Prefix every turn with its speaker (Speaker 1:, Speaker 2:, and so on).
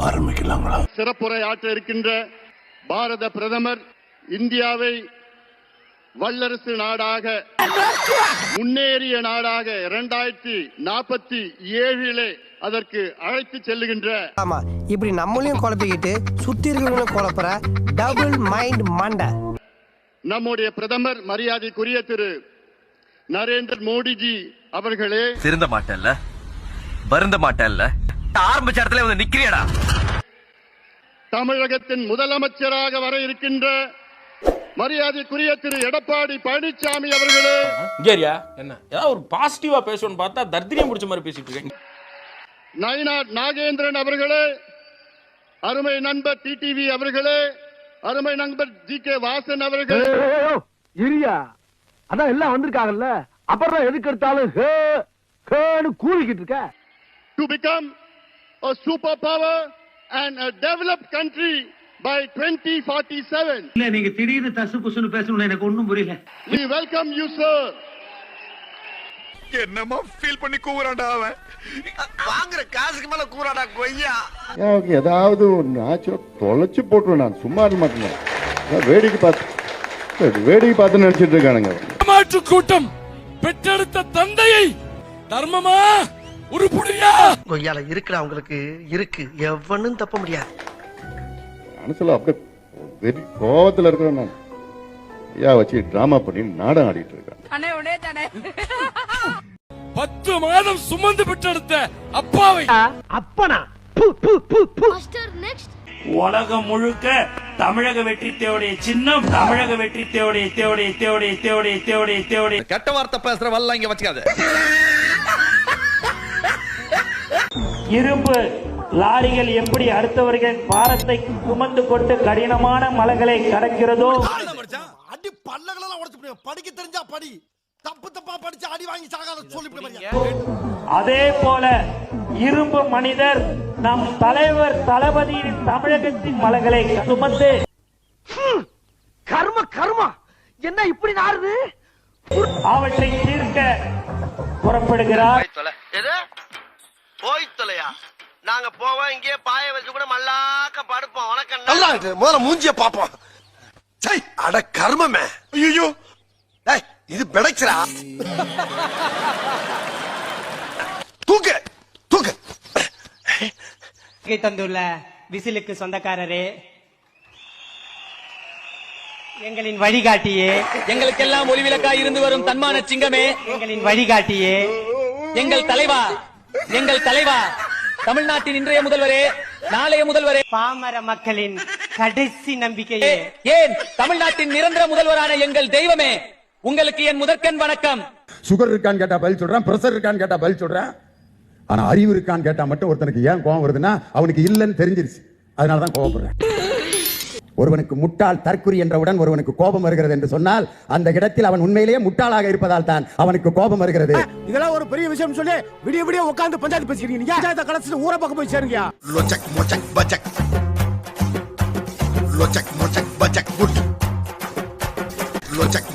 Speaker 1: ஆரம்பிக்கலாங்களா?
Speaker 2: சிறப்புரை ஆற்ற இருக்கின்ற பாரத பிரதமர் இந்தியாவை வல்லரசு நாடாக முன்னேறிய நாடாக இரண்டாயிரத்தி நாற்பத்தி ஏழிலே அதற்கு அழைத்து செல்லுகின்ற
Speaker 3: ஆமா இப்படி நம்மளையும் குழப்பிக்கிட்டு சுத்தி இருக்கிறவங்களும் குழப்புற டபுள் மைண்ட் மண்டை.
Speaker 2: நம்முடைய பிரதமர் மரியாதைக்குரிய திரு நரேந்திர மோடிஜி அவர்களே
Speaker 4: திருந்த மாட்டேன்ல வருந்த மாட்டேன்ல ஆரம்பிச்ச இடத்துல வந்து நிக்கிறியடா.
Speaker 2: தமிழகத்தின் முதலமைச்சராக வர இருக்கின்ற மரியாதைக்குரிய திரு எடப்பாடி பழனிசாமி அவர்களே.
Speaker 5: இங்கேரியா என்ன? ஏதாவது ஒரு பாசிட்டிவா பேசணும்னு பார்த்தா தர்தினியம் முடிச்ச மாதிரி பேசிட்டு இருக்கேன்
Speaker 2: நயினார் நாகேந்திரன் அவர்களே அருமை நண்பர் டிடிவி அவர்களே அருமை நண்பர் ஜி கே வாசன் அவர்களே.
Speaker 6: இரியா அதான் எல்லாம் வந்திருக்காங்கல்ல அப்புறம் எதுக்கு எடுத்தாலும் ஹே ஹேன்னு கூறிக்கிட்டு இருக்க.
Speaker 2: To become a superpower and a developed country by 2047.
Speaker 7: இல்ல நீங்க திடீர்னு தசு புசுன்னு எனக்கு ஒண்ணும் புரியல.
Speaker 2: We welcome you, sir.
Speaker 4: என்னமா ஃபீல் பண்ணி கூவுறான்டா அவன். வாங்குற காசுக்கு மேல கூறாடா கொய்யா.
Speaker 8: எனக்கு ஏதாவது ஒன்று ஆச்சோ தொலைச்சு போட்டுருவேன் நான். சும்மா இருக்க மாட்டேன். வேடிக்கை பார்த்து வேடிக்கை பார்த்து நினைச்சிட்டு இருக்கானுங்க.
Speaker 9: ஏமாற்று கூட்டம் பெற்றெடுத்த தந்தையை தர்மமா உருப்படியா?
Speaker 3: கொய்யால இருக்குடா உங்களுக்கு இருக்கு. எவனும் தப்ப முடியாது.
Speaker 8: மனசுல அப்படியே வெறி கோவத்தில் இருக்கிறேன் நான். ஐயா வச்சு டிராமா பண்ணி நாடகம் ஆடிட்டு இருக்கேன்
Speaker 9: பத்து மாதம் சுமந்து பெற்றெடுத்த அப்பாவை.
Speaker 6: அப்பனா? பு, பு, பு, பு.
Speaker 7: உலகம் முழுக்க தமிழக வெற்றி தேவடைய சின்னம் தமிழக வெற்றி தேவடைய தேவடைய தேவடைய தேவடைய தேவடைய தேவடைய.
Speaker 4: கெட்ட வார்த்தை பேசுற வல்ல இங்க வச்சுக்காத.
Speaker 7: இரும்பு லாரிகள் எப்படி அடுத்தவர்கள் பாரத்தை சுமந்து கொண்டு கடினமான மலைகளை கடக்கிறதோ?
Speaker 1: அடி பல்லகளெல்லாம் உடைச்சு படிக்க தெரிஞ்சா படி. தப்பு தப்பா படிச்சு அடி வாங்கி சாகாத சொல்லி
Speaker 7: அதே போல இரும்பு மனிதர் நம் தலைவர் தளபதியின் தமிழகத்தின் மலைகளை சுமந்து
Speaker 6: கர்ம கர்மா. என்ன இப்படி நாருது
Speaker 7: அவற்றை தீர்க்க புறப்படுகிறார்.
Speaker 3: போய் தொலையா நாங்க போவோம் இங்கே பாய வச்சு கூட மல்லாக்க படுப்போம். வணக்கம்
Speaker 1: நல்லா இருக்கு. முதல்ல மூஞ்சிய பாப்போம் சை அட கர்மமே. ஐயோ டேய் இது பிடைச்சுடா. தூக்கு தூக்கு.
Speaker 3: தந்துள்ள விசிலுக்கு சொந்தக்காரரே எங்களின் வழிகாட்டியே
Speaker 4: எங்களுக்கெல்லாம் ஒளிவிலக்கா இருந்து வரும் தன்மான சிங்கமே
Speaker 3: எங்களின் வழிகாட்டியே
Speaker 4: எங்கள் தலைவா எங்கள் தலைவா தமிழ்நாட்டின் இன்றைய முதல்வரே நாளைய முதல்வரே.
Speaker 3: பாமர மக்களின் கடைசி நம்பிக்கையே.
Speaker 4: ஏன் தமிழ்நாட்டின் நிரந்தர முதல்வரான எங்கள் தெய்வமே? உங்களுக்கு என் முதற்கண் வணக்கம்.
Speaker 10: சுகர் இருக்கான்னு கேட்டா பதில் சொல்றேன் பிரஷர் இருக்கான்னு கேட்டா பதில் சொல்றேன். ஆனா அறிவு இருக்கான்னு கேட்டா மட்டும் ஒருத்தனுக்கு ஏன் கோவம் வருதுன்னா அவனுக்கு இல்லைன்னு தெரிஞ்சிருச்சு. அதனாலதான் கோவப்படுறேன். ஒருவனுக்கு முட்டாள் தற்குறி என்றவுடன் ஒருவனுக்கு கோபம் வருகிறது என்று சொன்னால் அந்த இடத்தில் அவன் உண்மையிலேயே முட்டாளாக இருப்பதால் தான் அவனுக்கு கோபம் வருகிறது.
Speaker 6: இதெல்லாம் ஒரு பெரிய விஷயம் சொல்லி விடிய விடிய உட்கார்ந்து பஞ்சாயத்து பேசிக்கிறீங்க நீங்க பஞ்சாயத்தை கடைசிட்டு ஊரை பக்கம் போய் சேருங்க
Speaker 1: லொச்சக் மொச்சக் பச்சக். லொச்சக் மொச்சக் பச்சக் குட். லொச்சக்